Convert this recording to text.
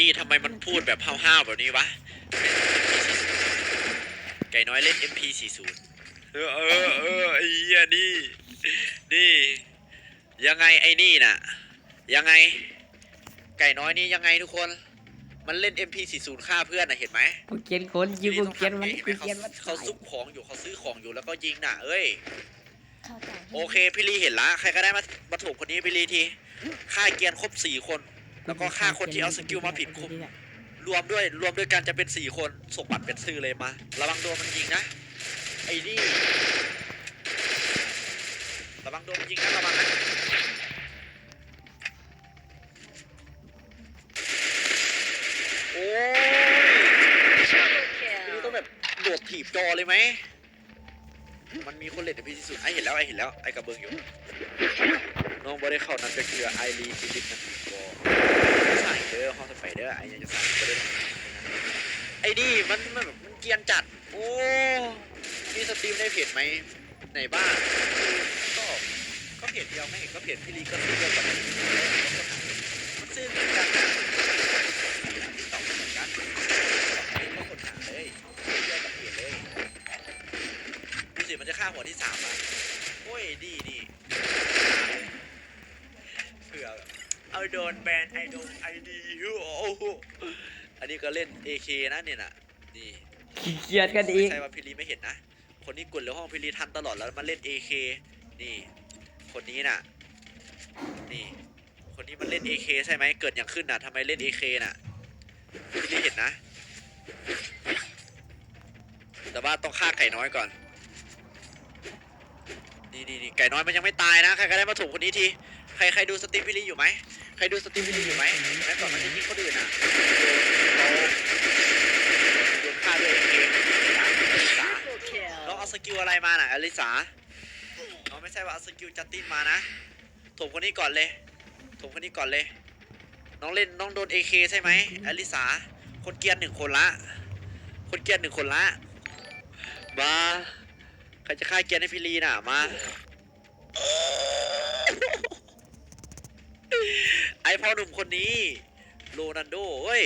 ดี้ทำไมมันพูดแบบห้าวๆแบบนี้วะ ไก่น้อยเล่น MP40 เออเออเออไอ้เหี้ยนี่ นี่ ยังไงไอ้นี่น่ะ ยังไง ไก่น้อยนี่ยังไงทุกคน มันเล่น MP40 ฆ่าเพื่อนน่ะเห็นไหมกูเกลียนคนยิงกูเกลียนมันห็กูไหเกลียนมันเขาซุกของอยู่เขาซื้อของอยู่แล้วก็ยิงน่ะ เอ้ยเข้าใจโอเคพี่ลีเห็นละ ใครก็ได้มามาถูกคนนี้พี่ลีทีฆ่าเกียร์ครบสี่คน แล้วก็ฆ่าคนที่เอาสกิลมาผิดคุม รวมด้วยรวมด้วยกันจะเป็นสี่คนส่งบัตรเป็นซื่อเลยมาระวังโดนมันยิงนะไอ้นี่ระวังโดนมันยิงนะระวังนะโอ้ยพี่ลีต้องแบบโดดถีบจอเลยไหมมันมีคนเล่นในพี่ที่สุดไอเห็นแล้วไอเห็นแล้วไอกระเบื้องอยู่น้ องบ่ได้เข้านั้นก็คือไอรีฟิลิปนะก็ใส่เด้อห้องไฟเด้อไอยังจะใส่ก็ได้ไอ้นี่มันมันแบบมันเกรียนจัด โอ้มีสตรีมในเพจไหมไหนบ้างก็ก็เพจเดียวไม่เห็นก็เพจพี่ลีก็ซื้อเดียวกันมันซื้อเหมือนกันนะตอบเหมือนกันก็คนหาเลยซื้อเดียวกับเพจเลยดูสิมันจะฆ่าหัวที่สามอะโอ้ยดีดี เผื่อแบบ เอาโดนแบนไอโดนไอดีโอ้โหอันนี้ก็เล่น AK นะเนี่ยน่ะนี่เกลียดกันเอไม่งใช่ว่าพิลีไม่เห็นนะ คนนี้กดเหลือห้องพิลีทันตลอดแล้วมาเล่น AK นี่ คนนี้น่ะ นี่ คนนี้มันเล่น AK ใช่ไหมเกิดอย่างขึ้นน่ะทำไมเล่น AK น่ะพิลีเห็นนะ แต่ว่าต้องฆ่าไก่น้อยก่อน นี่นี่นี่ไก่น้อยมันยังไม่ตายนะ ใครก็ได้มาถูกคนนี้ที ใครใครดูสตรีมพิลีอยู่ไหม ใครดูสตรีมพิลีอยู่ไหมแม้วก่อนมันจะยิงคนอื่นอะโดนฆ่าด้วย AK อลิสาน้องเอาสกิลอะไรมาน่ะอลิสาน้องไม่ใช่ว่าเอาสกิลจัตตินมานะถมคนนี้ก่อนเลยถมคนนี้ก่อนเลย น้องเล่นน้องโดน AK ใช่ไหมอลิสาคนเกียนหนึ่งคนละ คนเกียนหนึ่งคนละ มา ใครจะฆ่าเกียนให้พี่ลีน่ะ มา ไอ พ่อหนุ่มคนนี้ โรนันโดเว้ย